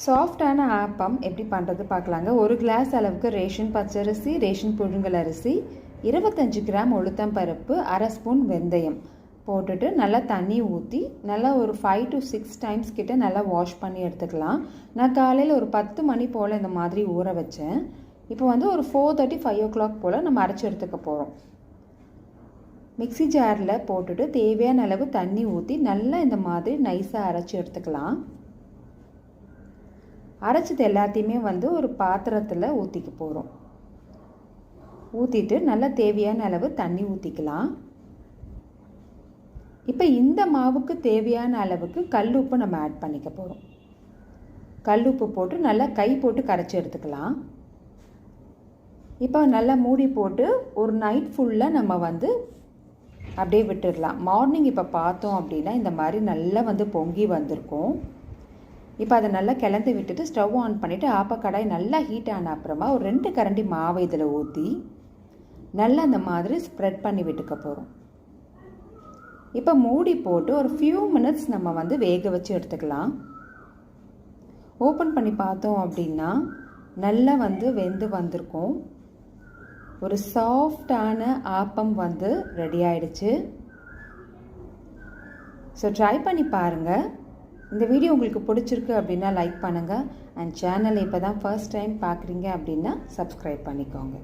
சாஃப்டான ஆப்பம் எப்படி பண்ணுறது பார்க்கலாங்க. ஒரு கிளாஸ் அளவுக்கு ரேஷன் பச்சரிசி ரேஷன் புழுங்கல் அரிசி இருபத்தஞ்சு கிராம் உளுத்தம் பருப்பு அரை ஸ்பூன் வெந்தயம் போட்டுட்டு நல்லா தண்ணி ஊற்றி நல்லா ஒரு ஃபைவ் டு சிக்ஸ் டைம்ஸ் கிட்ட நல்லா வாஷ் பண்ணி எடுத்துக்கலாம். நான் காலையில் ஒரு பத்து மணி போல் இந்த மாதிரி ஊற வச்சேன். இப்போ வந்து ஒரு four thirty five o'clock போல் நம்ம அரைச்சி எடுத்துக்க போகிறோம் மிக்ஸி ஜாரில் போட்டுட்டு தேவையான அளவு தண்ணி ஊற்றி நல்லா இந்த மாதிரி நைஸாக அரைச்சி எடுத்துக்கலாம். அரைச்சது எல்லாத்தையுமே வந்து ஒரு பாத்திரத்தில் ஊற்றிக்க போகிறோம் ஊற்றிட்டு நல்லா தேவையான அளவு தண்ணி ஊற்றிக்கலாம் இப்போ இந்த மாவுக்கு தேவையான அளவுக்கு கல் உப்பு நம்ம ஆட் பண்ணிக்க போகிறோம் கல் உப்பு போட்டு நல்லா கை போட்டு கரைச்சி எடுத்துக்கலாம். இப்போ நல்லா மூடி போட்டு ஒரு நைட் ஃபுல்லாக நம்ம வந்து அப்படியே விட்டுடலாம். மார்னிங் இப்போ பார்த்தோம் அப்படின்னா இந்த மாதிரி நல்லா வந்து பொங்கி வந்திருக்கும். இப்போ அதை நல்லா கிளந்து விட்டுட்டு ஸ்டவ் ஆன் பண்ணிவிட்டு ஆப்பக்கடாய் நல்லா ஹீட் ஆன அப்புறமா ஒரு ரெண்டு கரண்டி மாவை இதில் ஊற்றி நல்லா அந்த மாதிரி ஸ்ப்ரெட் பண்ணி விட்டுக்க போகிறோம் இப்போ மூடி போட்டு ஒரு ஃபியூ மினிட்ஸ் நம்ம வந்து வேக வச்சு எடுத்துக்கலாம். ஓப்பன் பண்ணி பார்த்தோம் அப்படின்னா நல்லா வந்து வெந்து வந்திருக்கும். ஒரு சாஃப்டான ஆப்பம் வந்து ரெடி ஆயிடுச்சு. ஸோ ட்ரை பண்ணி பாருங்கள் இந்த வீடியோ உங்களுக்கு பிடிச்சிருக்கு அப்படின்னா லைக் பண்ணுங்கள் அண்ட் சேனலை இப்போ தான் ஃபர்ஸ்ட் டைம் பார்க்குறீங்க அப்படின்னா சப்ஸ்கிரைப் பண்ணிக்கோங்க.